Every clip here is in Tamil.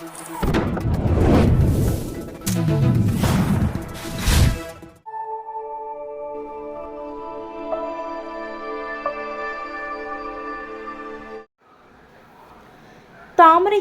தாமரை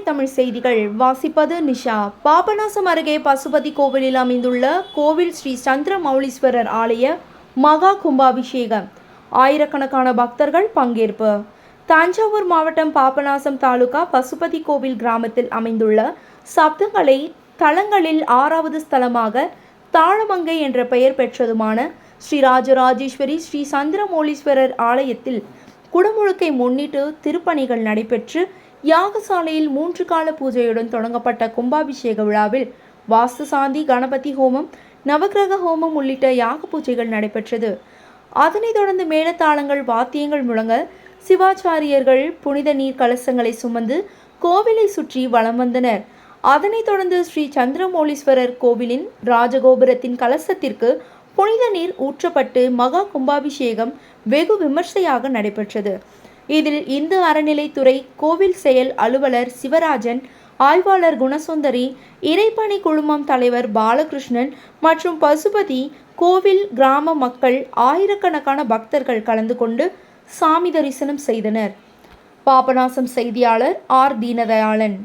தமிழ் செய்திகள் வாசிப்பது நிஷா. பாபநாசம் அருகே பசுபதி கோவிலில் அமைந்துள்ள கோவில் ஸ்ரீ சந்திர மௌலீஸ்வரர் ஆலய மகா கும்பாபிஷேகம். ஆயிரக்கணக்கான பக்தர்கள் பங்கேற்பு. தஞ்சாவூர் மாவட்டம் பாபநாசம் தாலுகா பசுபதி கோவில் கிராமத்தில் அமைந்துள்ள சப்தங்களை தலங்களில் ஆறாவது ஸ்தலமாக தாழமங்கை என்ற பெயர் பெற்றதுமான ஸ்ரீ ராஜராஜேஸ்வரி ஸ்ரீ சந்திரமௌலீஸ்வரர் ஆலயத்தில் குடமுழுக்கை முன்னிட்டு திருப்பணிகள் நடைபெற்று யாகசாலையில் மூன்று கால பூஜையுடன் தொடங்கப்பட்ட கும்பாபிஷேக விழாவில் வாஸ்து சாந்தி கணபதி ஹோமம் நவக்கிரக ஹோமம் உள்ளிட்ட யாக பூஜைகள் நடைபெற்றது. அதனைத் தொடர்ந்து மேலத்தாளங்கள் வாத்தியங்கள் முழங்க சிவாச்சாரியர்கள் புனித நீர் கலசங்களை சுமந்து கோவிலை சுற்றி வலம் வந்தனர். அதனைத் தொடர்ந்து ஸ்ரீ சந்திரமௌலீஸ்வரர் கோவிலின் ராஜகோபுரத்தின் கலசத்திற்கு புனித நீர் ஊற்றப்பட்டு மகா கும்பாபிஷேகம் வெகு விமர்சையாக நடைபெற்றது. இதில் இந்து அறநிலைத்துறை கோவில் செயல் அலுவலர் சிவராஜன் ஆய்வாளர் குணசுந்தரி இறைப்பணி குழுமம் தலைவர் பாலகிருஷ்ணன் மற்றும் பசுபதி கோவில் கிராம மக்கள் ஆயிரக்கணக்கான பக்தர்கள் கலந்து கொண்டு சாமி தரிசனம் செய்தனர். பாபநாசம் செய்தியாளர் ஆர் தீனதயாளன்.